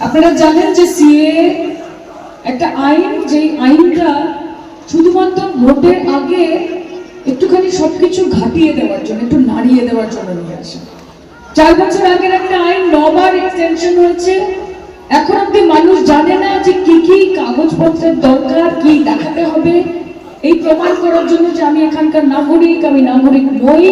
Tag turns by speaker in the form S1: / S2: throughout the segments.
S1: আপনারা জানেন যে সিএ একটা আইন যে আইনটা শুধুমাত্র ভোটের আগে একটুখানি সবকিছু ঘাটিয়ে দেওয়ার জন্য, একটু নাড়িয়ে দেওয়ার জন্য নিয়ে আসে। চার বছর আগের একটা আইন, নবার এক্সটেনশন হয়েছে। এখন অব্দি মানুষ জানে না যে কি কি কাগজপত্রের দরকার, কি দেখাতে হবে। এই প্রমাণ করার জন্য যে আমি এখানকার নাগরিক, আমি নাগরিক নই।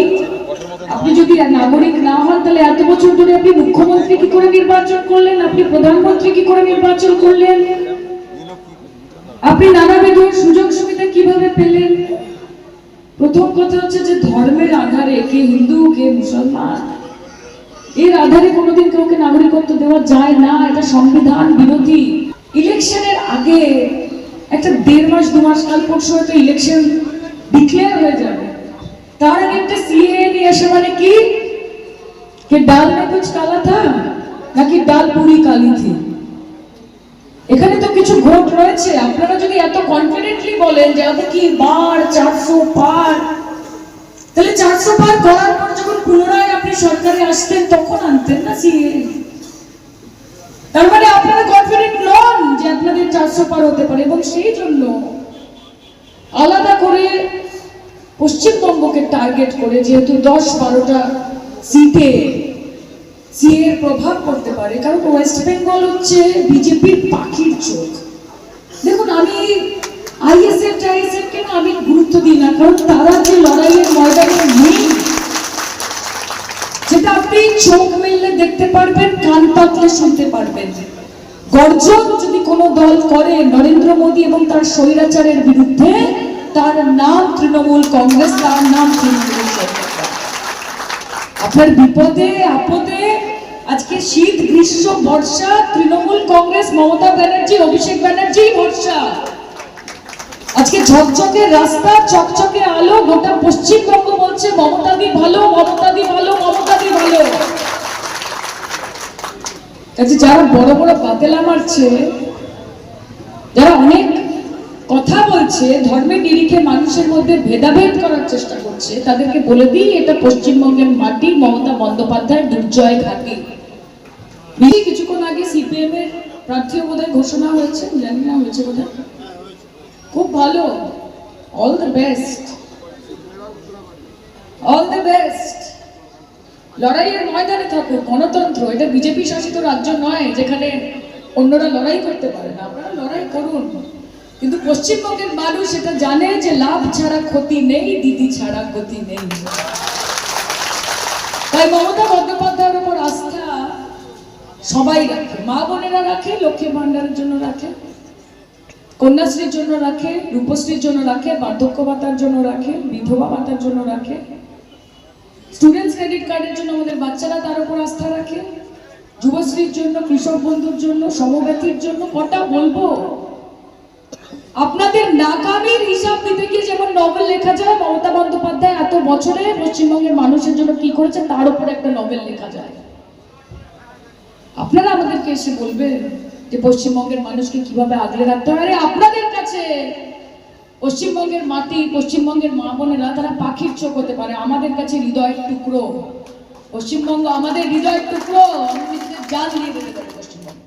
S1: আপনি যদি নাগরিক না হন, তাহলে এত বছর ধরে আপনি মুখ্যমন্ত্রী কি করে নির্বাচন করলেন? আপনি প্রধানমন্ত্রী কি করে নির্বাচন করলেন? আপনি নানাবিধ সুযোগ সুবিধা কীভাবে পেলেন? প্রথম কথা হচ্ছে যে ধর্মের আধারে কে হিন্দু, কে মুসলমান, এর আধারে কোনোদিন কাউকে নাগরিকত্ব দেওয়া যায় না, এটা সংবিধান বিরোধী। ইলেকশনের আগে একটা দেড় মাস, দু মাস কাল পরশু হয়তো ইলেকশন ডিক্লেয়ার হয়ে যাবে। তার আগে একটা সিএ নিয়ে আসে মানে কি कि डाल में कुछ काला था নাকি ডাল পুরি কালি থি এখানে তো কিছু ভোট রয়েছে আপনারা যদি এত কনফিডেন্টলি বলেন যে আমাদের কি বার চারশো পার তাহলে চারশো পার করার পর যখন পুনরায় আপনি সরকারে আসতেন তখন আনতেন না সিএ তার মানে আপনারা কনফিডেন্ট নন যে আপনাদের চারশো পার হতে পারে এবং সেই জন্য আলাদা করে পশ্চিমবঙ্গকে টার্গেট করে যেহেতু দশ বারোটা সিটে সিএ এর প্রভাব পড়তে পারে, কারণ ওয়েস্ট বেঙ্গল হচ্ছে বিজেপির পাখির চোখ। দেখুন, আমি আইএসএফ টাইএসএফ কে না আমি গুরুত্ব দিই না? কারণ তারা যে লড়াইয়ের ময়দানে নেই যেটা আপনি চোখ মেললে দেখতে পারবেন, কান পাতলে শুনতে পারবেন। গর্জন যদি কোনো দল করে নরেন্দ্র মোদী এবং তার স্বৈরাচারের বিরুদ্ধে তার নাম তৃণমূল কংগ্রেস তার নাম তৃণমূল আপনার বিপদে আপদে আজকে শীত গ্রীষ্ম বর্ষা তৃণমূল কংগ্রেস মমতা ব্যানার্জি অভিষেক ব্যানার্জি বর্ষা আজকে ঝকঝকে রাস্তা চকচকে আলো, গোটা পশ্চিমবঙ্গ বলছে মমতাদি ভালো মমতাদি ভালো মমতাদি ভালো। কাজে যারা বড় বড় বাতেলা মারছে, যারা অনেক কথা বলছে ধর্মের নিরিখে মানুষের মধ্যে ভেদাভেদ করার চেষ্টা করছে, তাদেরকে বলে দিই, এটা পশ্চিমবঙ্গের মাটি, মমতা বন্দ্যোপাধ্যায় দুর্জয় ঘাটি। কিছুক্ষণ আগে সিপিএম এর প্রার্থীও বোধহয় ঘোষণা হয়েছে, জানি না হয়েছে বোধহয়। খুব ভালো। All the best all the best লড়াইয়ের ময়দানে থাকুক, গণতন্ত্র, এটা বিজেপি শাসিত রাজ্য নয়, যেখানে অন্যরা লড়াই করতে পারে না। আপনারা লড়াই করুন। কিন্তু পশ্চিমবঙ্গের মানুষ এটা জানে যে লাভ ছাড়া ক্ষতি নেই, দিদি ছাড়া গতি নেই। তাই মমতা বন্দ্যোপাধ্যায়ের উপর আস্থা সবাই রাখে। মা বোনেরা রাখে, লক্ষ্মী ভান্ডারের জন্য রাখে, কন্যাশ্রীর জন্য রাখে, রূপশ্রীর জন্য রাখে, বার্ধক্য ভাতার জন্য রাখে, বিধবা ভাতার জন্য রাখে। স্টুডেন্টস ক্রেডিট কার্ডের জন্য আমাদের বাচ্চারা তার উপর আস্থা রাখে। যুবশ্রীর জন্য, কৃষক বন্ধুর জন্য সমব্যথীর জন্য, কটা বলব? আপনাদের নাকামির হিসাব দিতে গিয়ে যেমন নভেল লেখা যায়, মমতা বন্দ্যোপাধ্যায় এত বছরে পশ্চিমবঙ্গের মানুষের জন্য কি করেছে তার উপর একটা নভেল লেখা যায়। আপনারা আমাদেরকে এসে বলবেন যে পশ্চিমবঙ্গের মানুষকে কীভাবে আগলে রাখতে হয়। আরে আপনাদের কাছে পশ্চিমবঙ্গের মাটি, পশ্চিমবঙ্গের মা বোনেরা, তারা পাখির চোখ হতে পারে। আমাদের কাছে হৃদয়ের টুকরো। পশ্চিমবঙ্গ আমাদের হৃদয়ের টুকরো। আমি নিজেদের জান দিয়ে দিতে